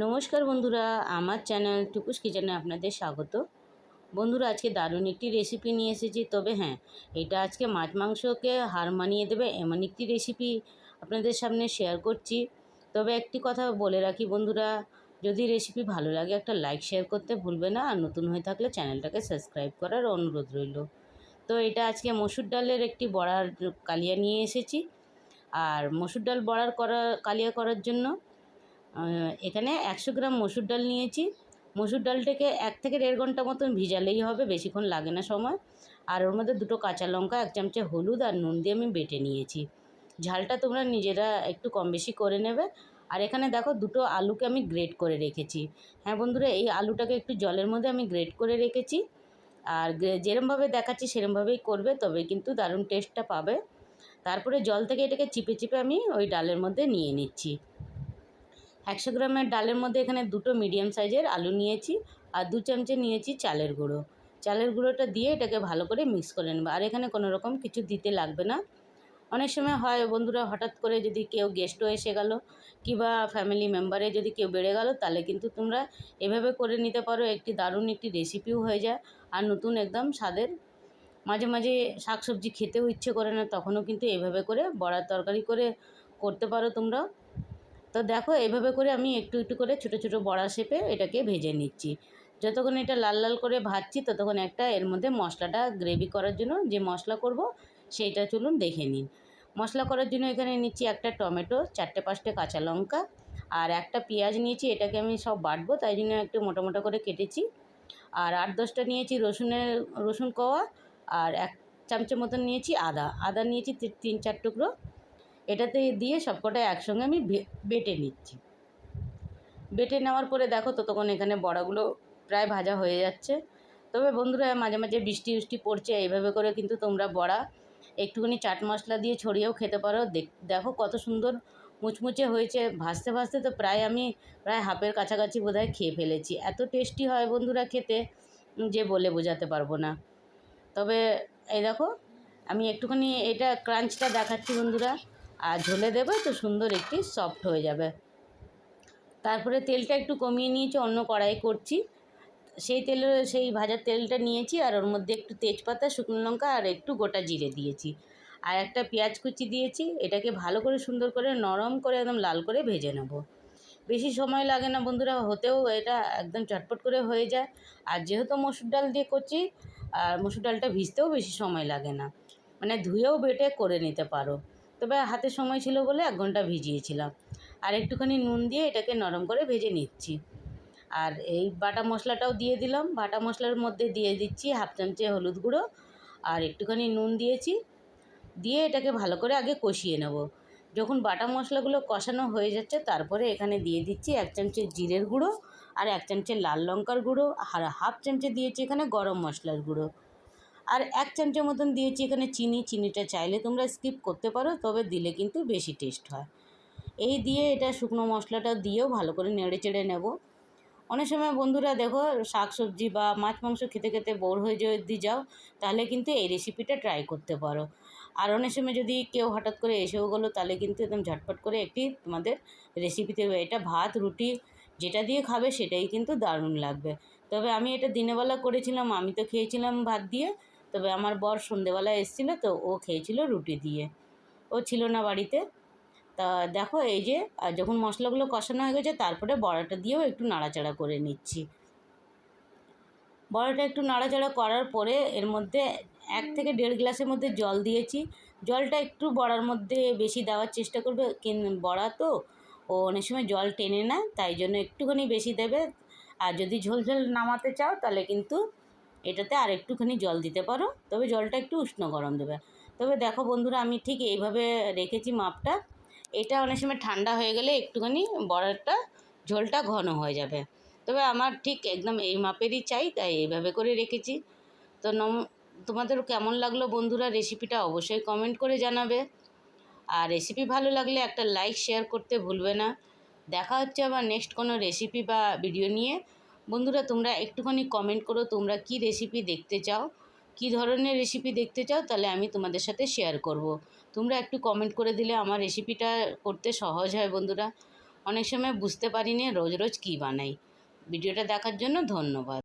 নমস্কার বন্ধুরা, আমার চ্যানেল টুকুস কিচেনে আপনাদের স্বাগত। বন্ধুরা, আজকে দারুণ একটি রেসিপি নিয়ে এসেছি, তবে হ্যাঁ এটা আজকে মাছ মাংসকে হার মানিয়ে দেবে এমন একটি রেসিপি আপনাদের সামনে শেয়ার করছি। তবে একটি কথা বলে রাখি বন্ধুরা, যদি রেসিপি ভালো লাগে একটা লাইক শেয়ার করতে ভুলবে না, আর নতুন হয়ে থাকলে চ্যানেলটাকে সাবস্ক্রাইব করার অনুরোধ রইল। তো এটা আজকে মসুর ডালের একটি বড়ার কালিয়া নিয়ে এসেছি, আর মসুর ডাল বড়ার করা, কালিয়া করার জন্য এখানে একশো গ্রাম মসুর ডাল নিয়েছি। মসুর ডালটাকে এক থেকে দেড় ঘণ্টা মতন ভিজালেই হবে, বেশিক্ষণ লাগে না সময়। আর ওর মধ্যে দুটো কাঁচা লঙ্কা, এক চামচে হলুদ আর নুন দিয়ে আমি বেটে নিয়েছি। ঝালটা তোমরা নিজেরা একটু কম বেশি করে নেবে। আর এখানে দেখো দুটো আলুকে আমি গ্রেট করে রেখেছি। হ্যাঁ বন্ধুরা, এই আলুটাকে একটু জলের মধ্যে আমি গ্রেট করে রেখেছি। আর যেরমভাবে দেখাচ্ছি সেরমভাবেই করবে, তবে কিন্তু দারুণ টেস্টটা পাবে। তারপরে জল থেকে এটাকে চিপে চিপে আমি ওই ডালের মধ্যে নিয়ে নিচ্ছি। একশো গ্রামের ডালের মধ্যে এখানে দুটো মিডিয়াম সাইজের আলু নিয়েছি আর দু চামচে নিয়েছি চালের গুঁড়ো। চালের গুঁড়োটা দিয়ে এটাকে ভালো করে মিক্স করে নেব। আর এখানে কোনো রকম কিছু দিতে লাগবে না। অনেক সময় হয় বন্ধুরা হঠাৎ করে যদি কেউ গেস্টও এসে গেল কিংবা ফ্যামিলি মেম্বারে যদি কেউ বেড়ে গেল তাহলে কিন্তু তোমরা এভাবে করে নিতে পারো। একটি দারুণ একটি রেসিপিও হয়ে যায়। আর নতুন একদম স্বাদের মাঝে মাঝে শাক সবজি খেতেও ইচ্ছে করে না, তখনও কিন্তু এভাবে করে বড়ার তরকারি করে করতে পারো তোমরা। তো দেখো, এভাবে করে আমি একটু একটু করে ছোটো ছোটো বড়া শেপে এটাকে ভেজে নিচ্ছি। যতক্ষণ এটা লাল লাল করে ভাজছি, ততক্ষণ একটা এর মধ্যে মশলাটা গ্রেভি করার জন্য যে মশলা করব, সেইটা চলুন দেখে নিন। মশলা করার জন্য এখানে নিচ্ছি একটা টমেটো, চারটে পাঁচটা কাঁচা লঙ্কা আর একটা পেঁয়াজ নিয়েছি, এটাকে আমি সব বাটবো, তাই জন্য একটু মোটা মোটা করে কেটেছি। আর আট দশটা নিয়েছি রসুনের, রসুন কোয়া আর এক চামচের মতন নিয়েছি আদা। আদা নিয়েছি তিন, চার টুকরো। এটাতে দিয়ে সবকটা একসঙ্গে আমি বেটে নিচ্ছি। বেটে নেওয়ার পরে দেখো ততক্ষণ এখানে বড়াগুলো প্রায় ভাজা হয়ে যাচ্ছে। তবে বন্ধুরা, মাঝে মাঝে বৃষ্টি বৃষ্টি পড়ছে, এইভাবে করে কিন্তু তোমরা বড়া, একটুখানি চাট মশলা দিয়ে ছড়িয়েও খেতে পারো। দেখ- দেখো কত সুন্দর মুচমুচে হয়েছে। ভাজতে ভাজতে তো প্রায় আমি প্রায় হাফের কাছাকাছি বোধহয় খেয়ে ফেলেছি। এত টেস্টি হয় বন্ধুরা খেতে, যে বলে বোঝাতে পারব না। তবে এই দেখো, আমি একটুখানি এটা ক্রাঞ্চটা দেখাচ্ছি বন্ধুরা। আর ঝোলে দেবে তো সুন্দর একটি সফট হয়ে যাবে। তারপরে তেলটা একটু কমিয়ে নিয়েছি, অন্য কড়াই করছি। সেই তেলে, সেই ভাজার তেলটা নিয়েছি, আর ওর মধ্যে একটু তেজপাতা, শুকনো লঙ্কা, আর একটু গোটা জিরে দিয়েছি। আর একটা পেঁয়াজ কুচি দিয়েছি, এটাকে ভালো করে সুন্দর করে নরম করে একদম লাল করে ভেজে নেব। বেশি সময় লাগে না বন্ধুরা, হতেও এটা একদম চটপট করে হয়ে যায়। আর যেহেতু মসুর ডাল দিয়ে করছি, আর মসুর ডালটা ভিজতেও বেশি সময় লাগে না। মানে ধুয়েও বেটে করে নিতে পারো। তবে হাতে সময় ছিল বলে এক ঘণ্টা ভিজিয়েছিলাম। আর একটুখানি নুন দিয়ে এটাকে নরম করে ভেজে নিচ্ছি। আর এই বাটা মশলাটাও দিয়ে দিলাম। বাটা মশলার মধ্যে দিয়ে দিচ্ছি হাফ চামচে হলুদ গুঁড়ো আর একটুখানি নুন দিয়েছি। দিয়ে এটাকে ভালো করে আগে কষিয়ে নেব। যখন বাটা মশলাগুলো কষানো হয়ে যাচ্ছে তারপরে এখানে দিয়ে দিচ্ছি এক চামচে জিরের গুঁড়ো আর এক চামচে লাল লঙ্কার গুঁড়ো। আর হাফ চামচে দিয়েছি এখানে গরম মশলার গুঁড়ো। আর এক চামচের মতন দিয়েছি, এখানে চিনি, চিনিটা চাইলে তোমরা স্কিপ করতে পারো, তবে দিলে কিন্তু বেশি টেস্ট হয়। এই দিয়ে এটা শুকনো মশলাটা দিয়েও ভালো করে নেড়ে চেড়ে নেব। অনেক সময় বন্ধুরা দেখো, শাক সবজি বা মাছ মাংস খেতে খেতে বোর হয়ে যদি যাও, তাহলে কিন্তু এই রেসিপিটা ট্রাই করতে পারো। আর অনেক সময় যদি কেউ হঠাৎ করে এসেও গেলো, তাহলে কিন্তু একদম ঝটপট করে একটি তোমাদের রেসিপিতে এটা ভাত, রুটি, যেটা দিয়ে খাবে সেটাই কিন্তু দারুণ লাগবে। তবে আমি এটা দিনেবেলা করেছিলাম, আমি তো খেয়েছিলাম ভাত দিয়ে। তবে আমার বর সন্ধেবেলা এসেছিল তো ও খেয়েছিল রুটি দিয়ে। ও ছিল না বাড়িতে। তা দেখো এই যে আর যখন মশলাগুলো কষানো হয়ে গেছে, তারপরে বড়াটা দিয়েও একটু নাড়াচাড়া করে নিচ্ছি। বড়াটা একটু নাড়াচাড়া করার পরে এর মধ্যে এক থেকে দেড় গ্লাসের মধ্যে জল দিয়েছি। জলটা একটু বড়ার মধ্যে বেশি দেওয়ার চেষ্টা করবে বড়া তো, ও অনেক সময় জল টেনে না, তাই জন্য একটুখানি বেশি দেবে। আর যদি ঝোল ঝোল নামাতে চাও, তাহলে কিন্তু এটাতে আর একটুখানি জল দিতে পারো। তবে জলটা একটু উষ্ণ গরম দেবে। তবে দেখো বন্ধুরা, আমি ঠিক এইভাবে রেখেছি মাপটা। এটা অনেক সময় ঠান্ডা হয়ে গেলে একটুখানি বড়াটা ঝোলটা ঘন হয়ে যাবে। তবে আমার ঠিক একদম এই মাপেরই চাই, তাই এইভাবে করে রেখেছি। তো নম, তোমাদের কেমন লাগল বন্ধুরা রেসিপিটা অবশ্যই কমেন্ট করে জানাবে। আর রেসিপি ভালো লাগলে একটা লাইক, শেয়ার করতে ভুলবে না। দেখা হচ্ছে আবার নেক্সট কোনো রেসিপি বা ভিডিও নিয়ে। বন্ধুরা, তোমরা একটুখানি কমেন্ট করো, তোমরা কি রেসিপি দেখতে চাও? কি ধরনের রেসিপি দেখতে চাও? তাহলে আমি তোমাদের সাথে শেয়ার করব। তোমরা একটু কমেন্ট করে দিলে আমার রেসিপিটা করতে সহজ হয়, বন্ধুরা। অনেক সময় বুঝতে পারি রোজ রোজ কী বানাই। ভিডিওটা দেখার জন্য ধন্যবাদ।